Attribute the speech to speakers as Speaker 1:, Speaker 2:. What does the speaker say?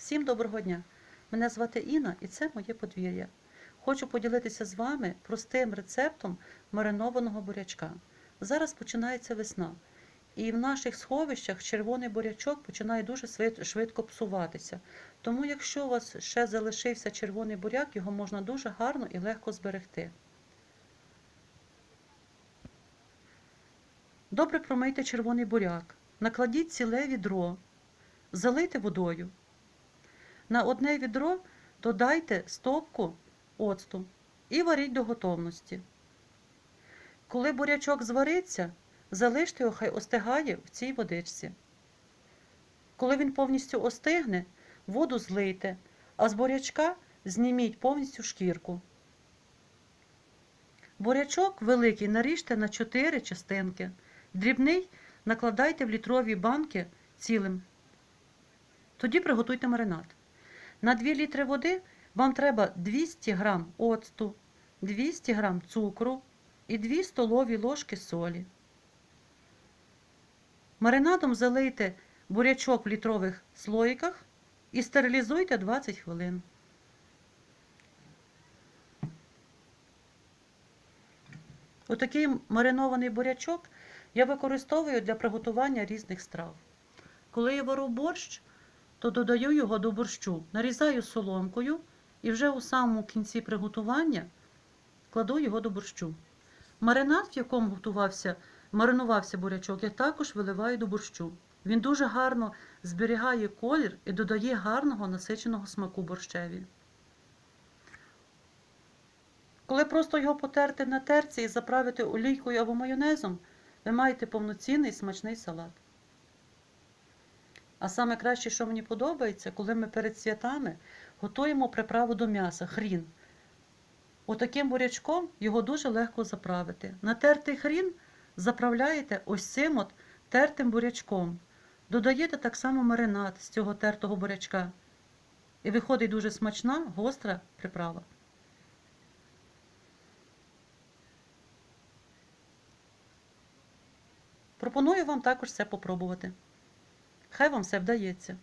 Speaker 1: Всім доброго дня! Мене звати Інна і це моє подвір'я. Хочу поділитися з вами простим рецептом маринованого бурячка. Зараз починається весна, і в наших сховищах червоний бурячок починає дуже швидко псуватися. Тому, якщо у вас ще залишився червоний буряк, його можна дуже гарно і легко зберегти. Добре промийте червоний буряк, накладіть ціле відро, залийте водою. На одне відро додайте стопку оцту і варіть до готовності. Коли бурячок звариться, залиште його, хай остигає в цій водичці. Коли він повністю остигне, воду злийте, а з бурячка зніміть повністю шкірку. Бурячок великий наріжте на 4 частинки. Дрібний накладайте в літрові банки цілим. Тоді приготуйте маринад. На 2 літри води вам треба 200 г оцту, 200 г цукру і 2 столові ложки солі. Маринадом залийте бурячок в літрових слоїках і стерилізуйте 20 хвилин. Отакий маринований бурячок я використовую для приготування різних страв. Коли я вару борщ, то додаю його до борщу, нарізаю соломкою і вже у самому кінці приготування кладу його до борщу. Маринад, в якому готувався, маринувався бурячок, я також виливаю до борщу. Він дуже гарно зберігає колір і додає гарного насиченого смаку борщеві. Коли просто його потерти на терці і заправити олійкою або майонезом, ви маєте повноцінний смачний салат. А саме краще, що мені подобається, коли ми перед святами готуємо приправу до м'яса, хрін. Отаким бурячком його дуже легко заправити. Натертий хрін заправляєте ось цим от тертим бурячком. Додаєте так само маринад з цього тертого бурячка. І виходить дуже смачна, гостра приправа. Пропоную вам також це попробувати. Хай вам все вдається.